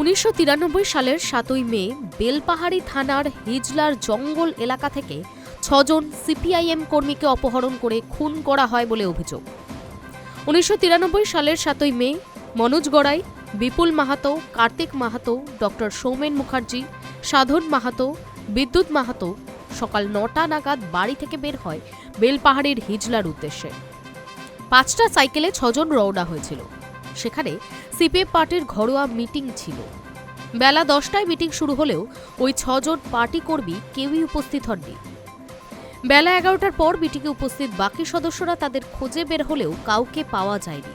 উনিশশো তিরানব্বই সালের সাতই মে, বেলপাহাড়ি থানার হিজলার জঙ্গল এলাকা থেকে ছজন সিপিআইএম কর্মীকে অপহরণ করে খুন করা হয় বলে অভিযোগ। উনিশশো তিরানব্বই সালের সাতই মে, মনোজ গড়াই, বিপুল মাহাতো, কার্তিক মাহাতো, ডক্টর সৌমেন মুখার্জি, সাধন মাহাতো, বিদ্যুৎ মাহাতো সকাল নটা নাগাদ বাড়ি থেকে বের হয় বেলপাহাড়ির হিজলার উদ্দেশ্যে। পাঁচটা সাইকেলে ছজন রওনা হয়েছিল। সেখানে সিপিএফ পার্টির ঘরোয়া মিটিং ছিল। বেলা দশটায় মিটিং শুরু হলেও ওই ছজন পার্টি কর্মী কেউই উপস্থিত হননি। বেলা এগারোটার পর মিটিংয়ে উপস্থিত বাকি সদস্যরা তাদের খোঁজে বের হলেও কাউকে পাওয়া যায়নি।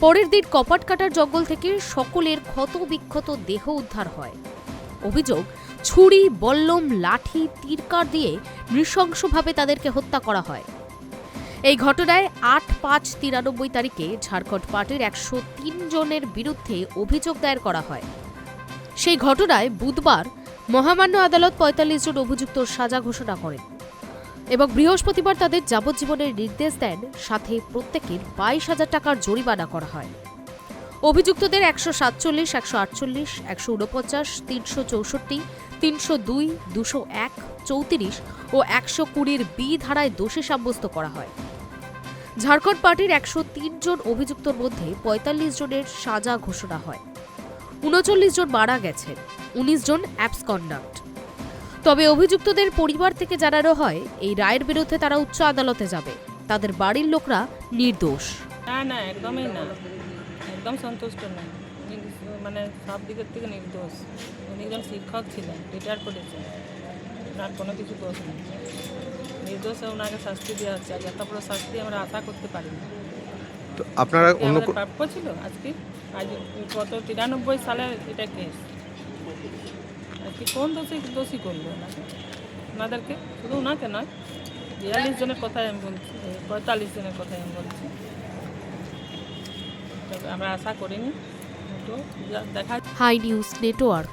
পরের দিন কপাট কাটার জঙ্গল থেকে সকলের ক্ষত বিক্ষত দেহ উদ্ধার হয়। অভিযোগ, ছুরি, বল্লম, লাঠি, তীরকার দিয়ে নৃশংসভাবে তাদেরকে হত্যা করা হয়। এই ঘটনায় আট পাঁচ তিরানব্বই তারিখে ঝাড়খণ্ড পার্টির একশো তিন জনের বিরুদ্ধে অভিযোগ দায়ের করা হয়। সেই ঘটনায় বুধবার মহামান্য আদালত পঁয়তাল্লিশ জন অভিযুক্ত সাজা ঘোষণা করেন এবং বৃহস্পতিবার তাদের যাবজ্জীবনের নির্দেশ দেন, সাথে প্রত্যেকের বাইশ হাজার টাকার জরিমানা করা হয়। অভিযুক্তদের একশো সাতচল্লিশ, একশো আটচল্লিশ, একশো উনপঞ্চাশ তিনশো চৌষট্টি, তিনশো দুই, দুশো এক, চৌত্রিশ ও একশো কুড়ির বি ধারায় দোষী সাব্যস্ত করা হয়। ঝাড়খণ্ড পার্টির একশো তিন জন অভিযুক্তর মধ্যে পঁয়তাল্লিশ জনের সাজা ঘোষণা হয়। উনচল্লিশ জন মারা গেছেন, উনিশ জন অ্যাপস কন্ডাক্ট তবে অভিযুক্তদের পরিবার থেকে জানানো হয়, এই রায়ের বিরুদ্ধে তারা উচ্চ আদালতে যাবে। তাদের বাড়ির লোকরা নির্দোষ। না না, একদমই না। একদম সন্তুষ্ট না। মানে সব দিকের থেকে নির্দোষ। উনি একজন শিক্ষক ছিলেন রিটায়ার করেছেন। ওনার কোনো কিছু দোষ নেই। নির্দোষে ওনাকে শাস্তি দেওয়া হচ্ছে আর এত বড় শাস্তি আমরা আশা করতে পারি না। তো আপনারা কি অন্য আমাদের প্রাপ্য ছিল আজকে। আজ কত তিরানব্বই সালে এটা কেস আজকে কোন দোষী দোষী করল ওনাকে? ওনাদেরকে? শুধু ওনাকে নয় বিয়াল্লিশ জনের কথাই আমি বলছি পঁয়তাল্লিশ জনের কথাই আমি বলছি। তবে আমরা আশা করিনি যা দেখা হাই নিউজ নেটওয়ার্ক।